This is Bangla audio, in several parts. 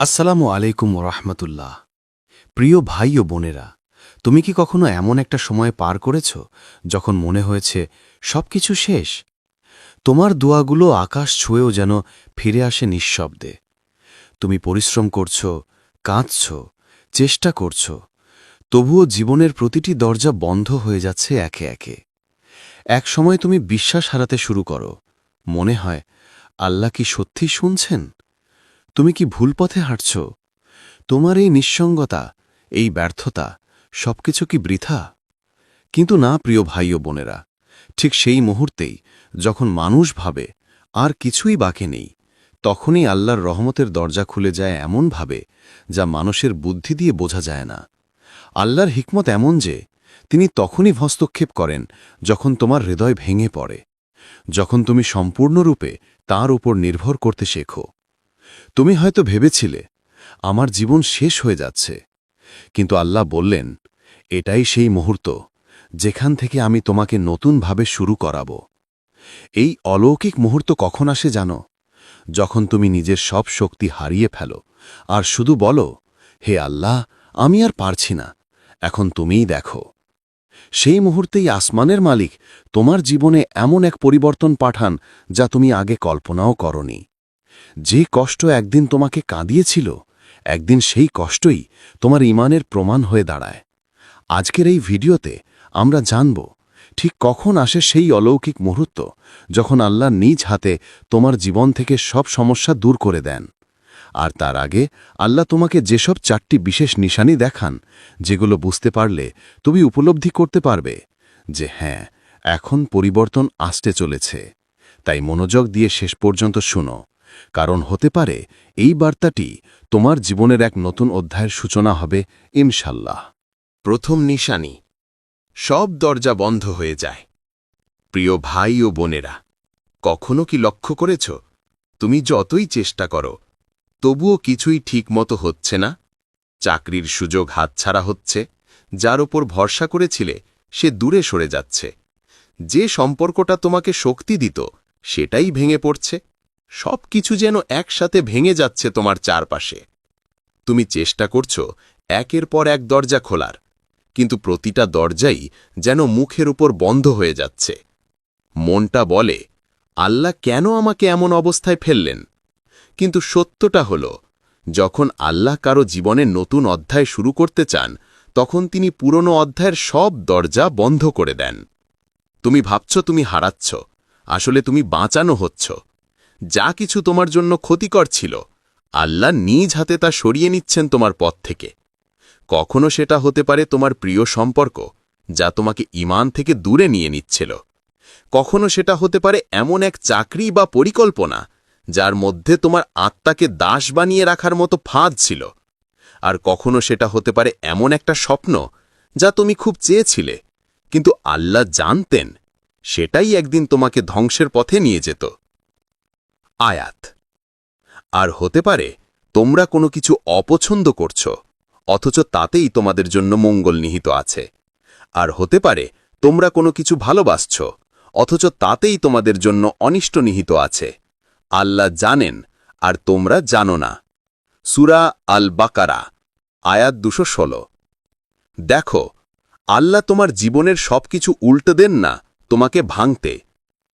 আসসালামু আলাইকুম রহমতুল্লাহ। প্রিয় ভাই ও বোনেরা, তুমি কি কখনো এমন একটা সময় পার করেছ যখন মনে হয়েছে সবকিছু শেষ? তোমার দোয়াগুলো আকাশ ছুঁয়েও যেন ফিরে আসে নিঃশব্দে। তুমি পরিশ্রম করছ, কাঁদছ, চেষ্টা করছ, তবুও জীবনের প্রতিটি দরজা বন্ধ হয়ে যাচ্ছে একে একে। এক সময় তুমি বিশ্বাস হারাতে শুরু করো। মনে হয়, আল্লাহ কি সত্যি শুনছেন? তুমি কি ভুল পথে হাঁটছ? তোমার এই নিঃসঙ্গতা, এই ব্যর্থতা, সবকিছু কি বৃথা? কিন্তু না, প্রিয় ভাই ও বোনেরা, ঠিক সেই মুহূর্তেই যখন মানুষ ভাবে আর কিছুই বাকি নেই, তখনই আল্লাহর রহমতের দরজা খুলে যায় এমনভাবে যা মানুষের বুদ্ধি দিয়ে বোঝা যায় না। আল্লাহর হিকমত এমন যে, তিনি তখনই হস্তক্ষেপ করেন যখন তোমার হৃদয় ভেঙে পড়ে, যখন তুমি সম্পূর্ণরূপে তার উপর নির্ভর করতে শেখো। তুমি হয়তো ভেবেছিলে, আমার জীবন শেষ হয়ে যাচ্ছে। কিন্তু আল্লাহ বললেন, এটাই সেই মুহূর্ত, যেখান থেকে আমি তোমাকে নতুনভাবে শুরু করাব। এই অলৌকিক মুহূর্ত কখন আসে জানো? যখন তুমি নিজের সব শক্তি হারিয়ে ফেলো। আর শুধু বলো, হে আল্লাহ, আমি আর পারছি না, এখন তুমিই দেখো। সেই মুহূর্তেই আসমানের মালিক তোমার জীবনে এমন এক পরিবর্তন পাঠান, যা তুমি আগে কল্পনাও করনি। যে কষ্ট একদিন তোমাকে কাঁদিয়েছিল, একদিন সেই কষ্টই তোমার ইমানের প্রমাণ হয়ে দাঁড়ায়। আজকের এই ভিডিওতে আমরা জানব, ঠিক কখন আসে সেই অলৌকিক মুহূর্ত যখন আল্লাহ নিজ হাতে তোমার জীবন থেকে সব সমস্যা দূর করে দেন। আর তার আগে আল্লাহ তোমাকে যেসব চারটি বিশেষ নিশানি দেখান, যেগুলো বুঝতে পারলে তুমি উপলব্ধি করতে পারবে যে হ্যাঁ এখন পরিবর্তন আসতে চলেছে। তাই মনোযোগ দিয়ে শেষ পর্যন্ত শুনো। কারণ হতে পারে এই বার্তাটি তোমার জীবনের এক নতুন অধ্যায়ের সূচনা হবে ইনশাল্লাহ প্রথম নিশানি, সব দরজা বন্ধ হয়ে যায়। প্রিয় ভাই ও বোনেরা, কখনো কি লক্ষ্য করেছ? তুমি যতই চেষ্টা করো, তবুও কিছুই ঠিকমতো হচ্ছে না? চাকরির সুযোগ হাতছাড়া হচ্ছে, যার ওপর ভরসা করেছিলে, সে দূরে সরে যাচ্ছে। যে সম্পর্কটা তোমাকে শক্তি দিত, সেটাই ভেঙে পড়ছে। সব কিছু যেন একসাথে ভেঙে যাচ্ছে তোমার চারপাশে। তুমি চেষ্টা করছ একের পর এক দরজা খোলার, কিন্তু প্রতিটা দরজাই যেন মুখের উপর বন্ধ হয়ে যাচ্ছে। মনটা বলে, আল্লাহ কেন আমাকে এমন অবস্থায় ফেললেন? কিন্তু সত্যটা হল, যখন আল্লাহ কারও জীবনে নতুন অধ্যায় শুরু করতে চান, তখন তিনি পুরনো অধ্যায়ের সব দরজা বন্ধ করে দেন। তুমি ভাবছ তুমি হারাচ্ছ, আসলে তুমি বাঁচানো হচ্ছ। যা কিছু তোমার জন্য ক্ষতিকর ছিল, আল্লাহ নিজ হাতে তা সরিয়ে নিচ্ছেন তোমার পথ থেকে। কখনো সেটা হতে পারে তোমার প্রিয় সম্পর্ক, যা তোমাকে ইমান থেকে দূরে নিয়ে নিচ্ছিল। কখনো সেটা হতে পারে এমন এক চাকরি বা পরিকল্পনা, যার মধ্যে তোমার আত্মাকে দাস বানিয়ে রাখার মতো ফাঁদ ছিল। আর কখনো সেটা হতে পারে এমন একটা স্বপ্ন, যা তুমি খুব চেয়েছিলে, কিন্তু আল্লাহ জানতেন, সেটাই একদিন তোমাকে ধ্বংসের পথে নিয়ে যেত। আয়াত। আর হতে পারে তোমরা কোনো কিছু অপছন্দ করছ, অথচ তাতেই তোমাদের জন্য মঙ্গল নিহিত আছে। আর হতে পারে তোমরা কোনো কিছু ভালোবাসছ, অথচ তাতেই তোমাদের জন্য অনিষ্ট নিহিত আছে। আল্লাহ জানেন, আর তোমরা জানো না। সুরা আল বাকারা আয়াত দুশো ষোলো। দেখো, আল্লাহ তোমার জীবনের সবকিছু উল্টে দেন না তোমাকে ভাঙতে,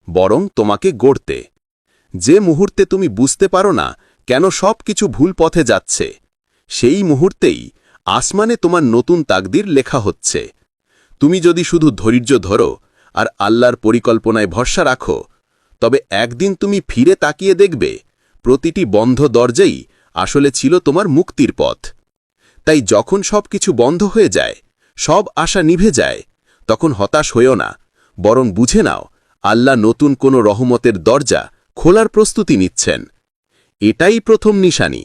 বরং তোমাকে গড়তে। যে মুহূর্তে তুমি বুঝতে পারো না কেন সব কিছু ভুল পথে যাচ্ছে, সেই মুহূর্তেই আসমানে তোমার নতুন তাকদির লেখা হচ্ছে। তুমি যদি শুধু ধৈর্য ধরো আর আল্লাহর পরিকল্পনায় ভরসা রাখো, তবে একদিন তুমি ফিরে তাকিয়ে দেখবে প্রতিটি বন্ধ দরজাই আসলে ছিল তোমার মুক্তির পথ। তাই যখন সব কিছু বন্ধ হয়ে যায়, সব আশা নিভে যায়, তখন হতাশ হইও না, বরং বুঝে নাও, আল্লাহ নতুন কোনো রহমতের দরজা খোলার প্রস্তুতি নিচ্ছেন। এটাই প্রথম নিশানি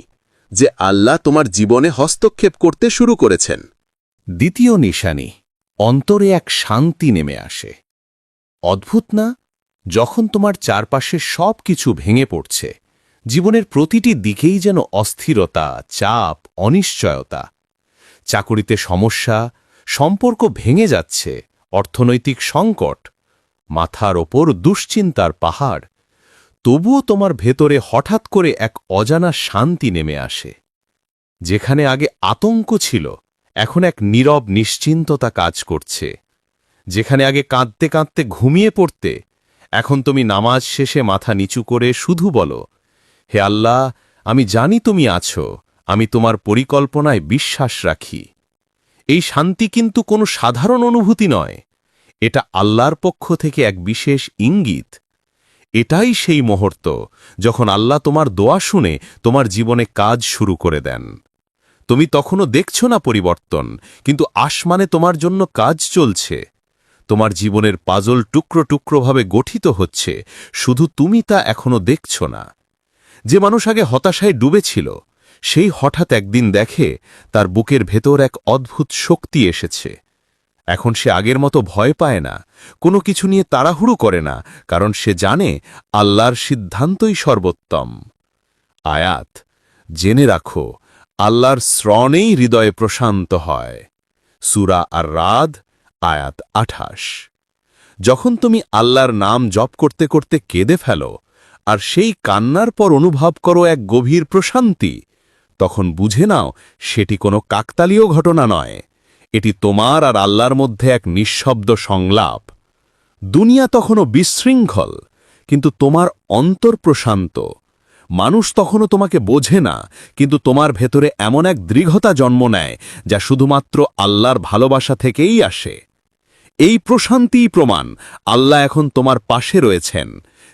যে আল্লাহ তোমার জীবনে হস্তক্ষেপ করতে শুরু করেছেন। দ্বিতীয় নিশানি, অন্তরে এক শান্তি নেমে আসে। অদ্ভুত না? যখন তোমার চারপাশে সব কিছু ভেঙে পড়ছে, জীবনের প্রতিটি দিকেই যেন অস্থিরতা, চাপ, অনিশ্চয়তা। চাকুরিতে সমস্যা, সম্পর্ক ভেঙে যাচ্ছে, অর্থনৈতিক সংকট, মাথার ওপর দুশ্চিন্তার পাহাড়। তবুও তোমার ভেতরে হঠাৎ করে এক অজানা শান্তি নেমে আসে, যেখানে আগে আতঙ্ক ছিল, এখন এক নীরব নিশ্চিন্ততা কাজ করছে, যেখানে আগে কাঁদতে কাঁদতে ঘুমিয়ে পড়তে, এখন তুমি নামাজ শেষে মাথা নিচু করে শুধু বলো, হে আল্লাহ, আমি জানি তুমি আছো, আমি তোমার পরিকল্পনায় বিশ্বাস রাখি। এই শান্তি কিন্তু কোনো সাধারণ অনুভূতি নয়, এটা আল্লাহর পক্ষ থেকে এক বিশেষ ইঙ্গিত। এটাই সেই মুহূর্ত যখন আল্লাহ তোমার দোয়া শুনে তোমার জীবনে কাজ শুরু করে দেন। তুমি তখনও দেখছ না পরিবর্তন, কিন্তু আসমানে তোমার জন্য কাজ চলছে। তোমার জীবনের পাজল টুকরো টুকরোভাবে গঠিত হচ্ছে, শুধু তুমি তা এখনও দেখছ না। যে মানুষ আগে হতাশায় ডুবেছিল, সেই হঠাৎ একদিন দেখে তার বুকের ভেতর এক অদ্ভুত শক্তি এসেছে। এখন সে আগের মতো ভয় পায় না। কোনো কিছু নিয়ে তাড়াহুড়ো করে না, কারণ সে জানে আল্লাহর সিদ্ধান্তই সর্বোত্তম। আয়াত, জেনে রাখো, আল্লাহর শ্রণেই হৃদয়ে প্রশান্ত হয়। সুরা আর রাদ আয়াত আঠাশ। যখন তুমি আল্লাহর নাম জপ করতে করতে কেঁদে ফেলো, আর সেই কান্নার পর অনুভব করো এক গভীর প্রশান্তি, তখন বুঝে নাও সেটি কোনো কাকতালীয় ঘটনা নয়। এটি তোমার আর আল্লাহর মধ্যে এক নিঃশব্দ সংলাপ। দুনিয়া তখনও বিশৃঙ্খল, কিন্তু তোমার অন্তর প্রশান্ত। মানুষ তখনও তোমাকে বোঝে না, কিন্তু তোমার ভেতরে এমন এক দৃঢ়তা জন্ম নেয়, যা শুধুমাত্র আল্লাহর ভালোবাসা থেকেই আসে। এই প্রশান্তিই প্রমাণ, আল্লাহ এখন তোমার পাশে রয়েছেন।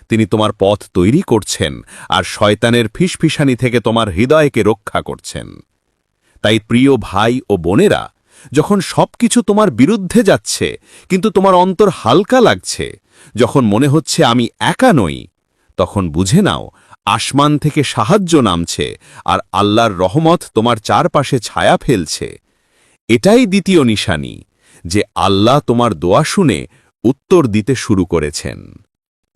তিনি তোমার পথ তৈরি করছেন, আর শয়তানের ফিসফিসানি থেকে তোমার হৃদয়কে রক্ষা করছেন। তাই প্রিয় ভাই ও বোনেরা যখন সবকিছু তোমার বিরুদ্ধে যাচ্ছে, কিন্তু তোমার অন্তর হালকা লাগছে, যখন মনে হচ্ছে আমি একা নই, তখন বুঝে নাও, আসমান থেকে সাহায্য নামছে, আর আল্লাহর রহমত তোমার চারপাশে ছায়া ফেলছে। এটাই দ্বিতীয় নিশানি, যে আল্লাহ তোমার দোয়া শুনে উত্তর দিতে শুরু করেছেন।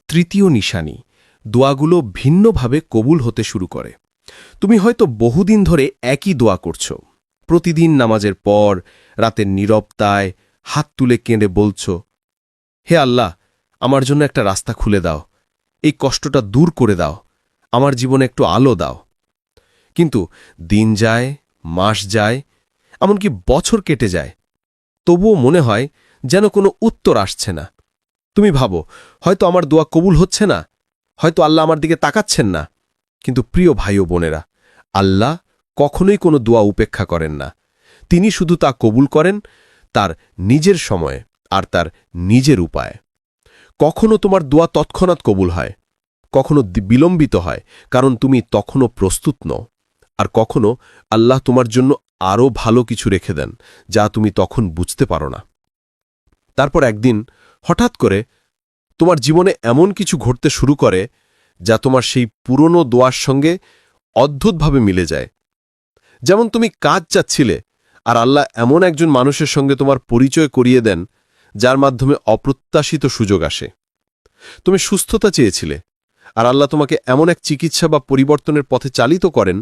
তৃতীয় নিশানি, দোয়াগুলো ভিন্নভাবে কবুল হতে শুরু করে। তুমি হয়তো বহুদিন ধরে একই দোয়া করছ। প্রতিদিন নামাজের পর রাতের নীরবতায় হাত তুলে কেঁদে বলছ, হে আল্লাহ, আমার জন্য একটা রাস্তা খুলে দাও। এই কষ্টটা দূর করে দাও। আমার জীবনে একটু আলো দাও। কিন্তু দিন যায়, মাস যায়, এমনকি বছর কেটে যায়। তবুও মনে হয় যেন কোনো উত্তর আসছে না। তুমি ভাবো, হয়তো আমার দোয়া কবুল হচ্ছে না। হয়তো আল্লাহ আমার দিকে তাকাচ্ছেন না। কিন্তু প্রিয় ভাই ও বোনেরা, আল্লাহ কখনোই কোনো দোয়া উপেক্ষা করেন না। তিনি শুধু তা কবুল করেন তার নিজের সময়ে আর তার নিজের উপায়। কখনো তোমার দোয়া তৎক্ষণাৎ কবুল হয়, কখনো বিলম্বিত হয়, কারণ তুমি তখনও প্রস্তুত নও। আর কখনো আল্লাহ তোমার জন্য আরও ভালো কিছু রেখে দেন, যা তুমি তখন বুঝতে পারো না। তারপর একদিন হঠাৎ করে তোমার জীবনে এমন কিছু ঘটতে শুরু করে, যা তোমার সেই পুরনো দোয়ার সঙ্গে অদ্ভুতভাবে মিলে যায়। যেমন তুমি কাজ চাচ্ছিলে, আর আল্লাহ এমন একজন মানুষের সঙ্গে তোমার পরিচয় করিয়ে দেন, যার মাধ্যমে অপ্রত্যাশিত সুযোগ আসে। তুমি সুস্থতা চেয়েছিলে, আর আল্লাহ তোমাকে এমন এক চিকিৎসা বা পরিবর্তনের পথে চালিত করেন,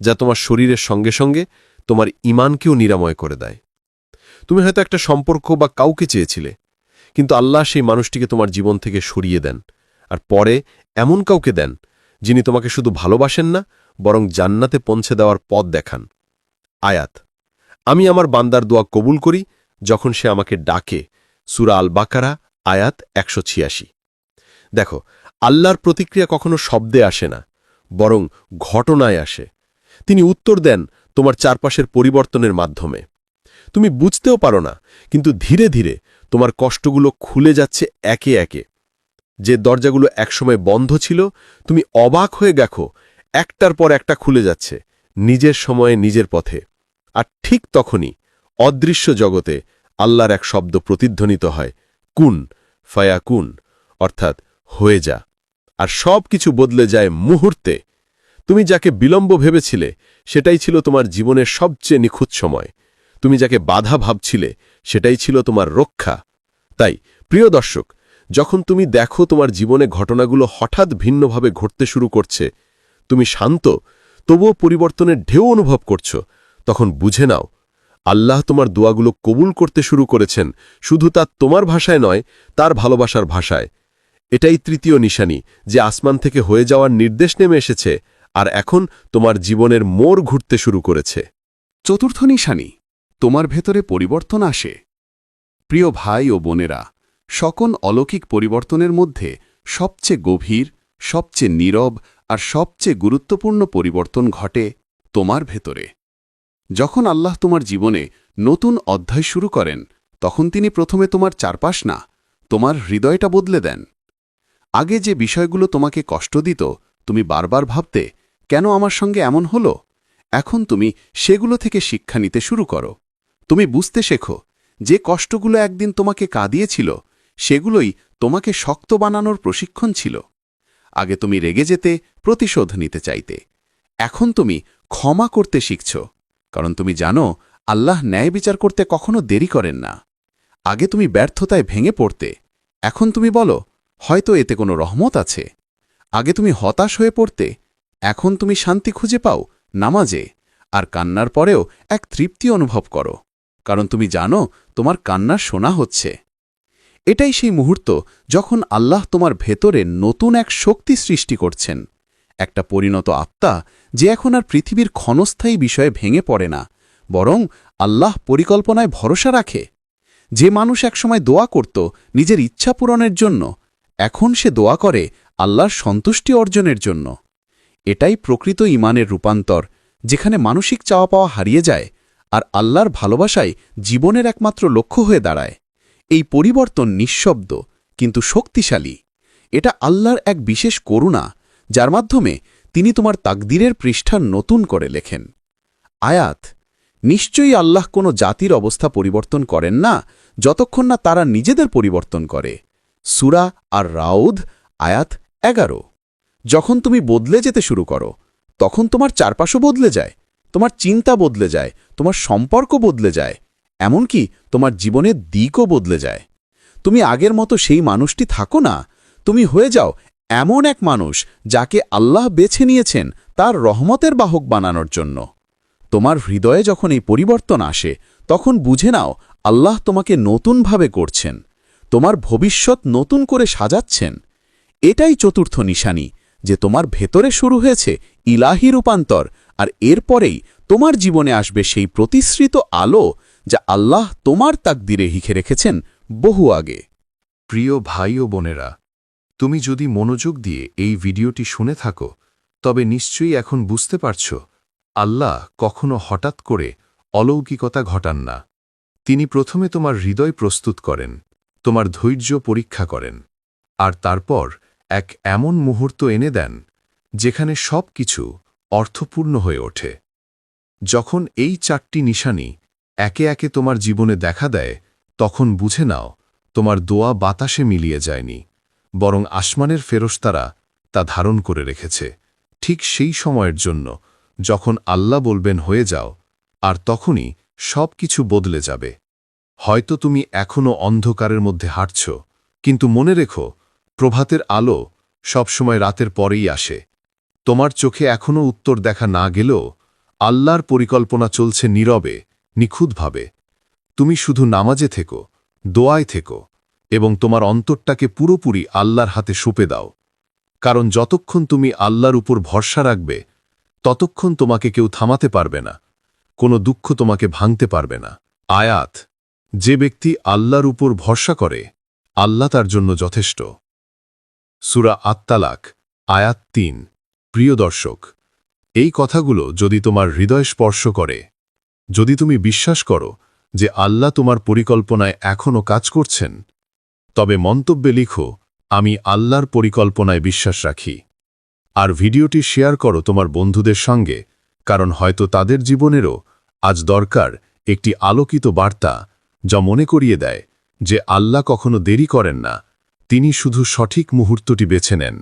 যা তোমার শরীরের সঙ্গে সঙ্গে তোমার ইমানকেও নিরাময় করে দেয়। তুমি হয়তো একটা সম্পর্ক বা কাউকে চেয়েছিলে, কিন্তু আল্লাহ সেই মানুষটিকে তোমার জীবন থেকে সরিয়ে দেন, আর পরে এমন কাউকে দেন, যিনি তোমাকে শুধু ভালোবাসেন না বরং জান্নাতে পৌঁছে দেওয়ার পথ দেখান। আয়াত, আমি আমার বান্দার দোয়া কবুল করি যখন সে আমাকে ডাকে। সুরা আল বাকারা আয়াত একশো ছিয়াশি। দেখো, আল্লাহর প্রতিক্রিয়া কখনো শব্দে আসে না, বরং ঘটনায় আসে। তিনি উত্তর দেন তোমার চারপাশের পরিবর্তনের মাধ্যমে। তুমি বুঝতেও পারো না, কিন্তু ধীরে ধীরে তোমার কষ্টগুলো খুলে যাচ্ছে একে একে। যে দরজাগুলো একসময় বন্ধ ছিল, তুমি অবাক হয়ে দেখো একটার পর একটা খুলে যাচ্ছে, নিজের সময়ে নিজের পথে। আর ঠিক তখনই অদৃশ্য জগতে আল্লাহর এক শব্দ প্রতিধ্বনিত হয়, কুন ফায়া কুন অর্থাৎ হয়ে যা। আর সব কিছু বদলে যায় মুহূর্তে। তুমি যাকে বিলম্ব ভেবেছিলে, সেটাই ছিল তোমার জীবনের সবচেয়ে নিখুঁত সময়। তুমি যাকে বাধা ভাবছিলে, সেটাই ছিল তোমার রক্ষা। তাই, প্রিয় দর্শক, যখন তুমি দেখো তোমার জীবনে ঘটনাগুলো হঠাৎ ভিন্নভাবে ঘটতে শুরু করছে তুমি শান্ত, তবুও পরিবর্তনের ঢেউ অনুভব করছ। তখন বুঝে নাও, আল্লাহ তোমার দোয়াগুলো কবুল করতে শুরু করেছেন। শুধু তা তোমার ভাষায় নয়, তার ভালোবাসার ভাষায়। এটাই তৃতীয় নিশানি, যে আসমান থেকে হয়ে যাওয়ার নির্দেশ নেমে এসেছে, আর এখন তোমার জীবনের মোড় ঘুরতে শুরু করেছে। চতুর্থ নিশানি, তোমার ভেতরে পরিবর্তন আসে। প্রিয় ভাই ও বোনেরা, সকল অলৌকিক পরিবর্তনের মধ্যে সবচেয়ে গভীর, সবচেয়ে নীরব আর সবচেয়ে গুরুত্বপূর্ণ পরিবর্তন ঘটে তোমার ভেতরে। যখন আল্লাহ তোমার জীবনে নতুন অধ্যায় শুরু করেন, তখন তিনি প্রথমে তোমার চারপাশ না, তোমার হৃদয়টা বদলে দেন। আগে যে বিষয়গুলো তোমাকে কষ্ট দিত, তুমি বারবার ভাবতে, কেন আমার সঙ্গে এমন হলো? এখন তুমি সেগুলো থেকে শিক্ষা নিতে শুরু করো। তুমি বুঝতে শেখো, যে কষ্টগুলো একদিন তোমাকে কাঁদিয়েছিল, সেগুলোই তোমাকে শক্ত বানানোর প্রশিক্ষণ ছিল। আগে তুমি রেগে যেতে, প্রতিশোধ নিতে চাইতে। এখন তুমি ক্ষমা করতে শিখছ, কারণ তুমি জানো, আল্লাহ ন্যায় বিচার করতে কখনো দেরি করেন না। আগে তুমি ব্যর্থতায় ভেঙে পড়তে, এখন তুমি বলো, হয়তো এতে কোনো রহমত আছে। আগে তুমি হতাশ হয়ে পড়তে, এখন তুমি শান্তি খুঁজে পাও নামাজে, আর কান্নার পরেও এক তৃপ্তি অনুভব করো, কারণ তুমি জানো, তোমার কান্না শোনা হচ্ছে। এটাই সেই মুহূর্ত যখন আল্লাহ তোমার ভেতরে নতুন এক শক্তি সৃষ্টি করছেন। একটা পরিণত আত্মা যে এখন আর পৃথিবীর ক্ষণস্থায়ী বিষয়ে ভেঙে পড়ে না, বরং আল্লাহ পরিকল্পনায় ভরসা রাখে। যে মানুষ একসময় দোয়া করত নিজের ইচ্ছা পূরণের জন্য, এখন সে দোয়া করে আল্লাহর সন্তুষ্টি অর্জনের জন্য। এটাই প্রকৃত ইমানের রূপান্তর, যেখানে মানসিক চাওয়া পাওয়া হারিয়ে যায় আর আল্লাহর ভালোবাসাই জীবনের একমাত্র লক্ষ্য হয়ে দাঁড়ায়। এই পরিবর্তন নিঃশব্দ, কিন্তু শক্তিশালী। এটা আল্লাহর এক বিশেষ করুণা, যার মাধ্যমে তিনি তোমার তাকদিরের পৃষ্ঠা নতুন করে লেখেন। আয়াত, নিশ্চয়ই আল্লাহ কোনো জাতির অবস্থা পরিবর্তন করেন না, যতক্ষণ না তারা নিজেদের পরিবর্তন করে। সুরা আর রাউদ আয়াত এগারো। যখন তুমি বদলে যেতে শুরু করো, তখন তোমার চারপাশও বদলে যায়, তোমার চিন্তা বদলে যায়, তোমার সম্পর্ক বদলে যায়। এমনকি তোমার জীবনের দিকও বদলে যায়। তুমি আগের মতো সেই মানুষটি থাকো না। তুমি হয়ে যাও এমন এক মানুষ যাকে আল্লাহ বেছে নিয়েছেন তার রহমতের বাহক বানানোর জন্য। তোমার হৃদয়ে যখন এই পরিবর্তন আসে, তখন বুঝে নাও আল্লাহ তোমাকে নতুনভাবে করছেন তোমার ভবিষ্যৎ নতুন করে সাজাচ্ছেন। এটাই চতুর্থ নিশানি যে তোমার ভেতরে শুরু হয়েছে ইলাহি রূপান্তর আর এরপরেই তোমার জীবনে আসবে সেই প্রতিশ্রিত আলো যা আল্লাহ তোমার তাকদিরে হিখে রেখেছেন বহু আগে। প্রিয় ভাই ও বোনেরা, তুমি যদি মনোযোগ দিয়ে এই ভিডিওটি শুনে থাকো, তবে নিশ্চয়ই এখন বুঝতে পারছ, আল্লাহ কখনো হঠাৎ করে অলৌকিকতা ঘটান না। তিনি প্রথমে তোমার হৃদয় প্রস্তুত করেন, তোমার ধৈর্য পরীক্ষা করেন, আর তারপর এক এমন মুহূর্ত এনে দেন, যেখানে সব কিছু অর্থপূর্ণ হয়ে ওঠে। যখন এই চারটি নিশানি একে একে তোমার জীবনে দেখা দেয়, তখন বুঝে নাও, তোমার দোয়া বাতাসে মিলিয়ে যায়নি, বরং আসমানের ফেরস্তারা তা ধারণ করে রেখেছে। ঠিক সেই সময়ের জন্য, যখন আল্লাহ বলবেন হয়ে যাও, আর তখনই সব কিছু বদলে যাবে। হয়তো তুমি এখনও অন্ধকারের মধ্যে হাঁটছ, কিন্তু মনে রেখো, প্রভাতের আলো সবসময় রাতের পরেই আসে। তোমার চোখে এখনও উত্তর দেখা না গেলেও, আল্লাহর পরিকল্পনা চলছে নীরবে নিখুঁতভাবে। তুমি শুধু নামাজে থেকো, দোয়ায় থেকো, এবং তোমার অন্তরটাকে পুরোপুরি আল্লাহর হাতে সুপে দাও। কারণ যতক্ষণ তুমি আল্লাহর উপর ভরসা রাখবে, ততক্ষণ তোমাকে কেউ থামাতে পারবে না, কোনো দুঃখ তোমাকে ভাঙতে পারবে না। আয়াত, যে ব্যক্তি আল্লাহর উপর ভরসা করে, আল্লাহ তার জন্য যথেষ্ট। সুরা আত্মালাক আয়াত তিন। প্রিয় দর্শক, এই কথাগুলো যদি তোমার হৃদয় স্পর্শ করে যদি তুমি বিশ্বাস করো যে আল্লাহ তোমার পরিকল্পনায় এখনও কাজ করছেন, তবে মন্তব্যে লিখো, আমি আল্লাহর পরিকল্পনায় বিশ্বাস রাখি। আর ভিডিওটি শেয়ার করো তোমার বন্ধুদের সঙ্গে, কারণ হয়তো তাদের জীবনেরও আজ দরকার একটি আলোকিত বার্তা যা মনে করিয়ে দেয় যে আল্লাহ কখনো দেরি করেন না, তিনি শুধু সঠিক মুহূর্তটি বেছে নেন।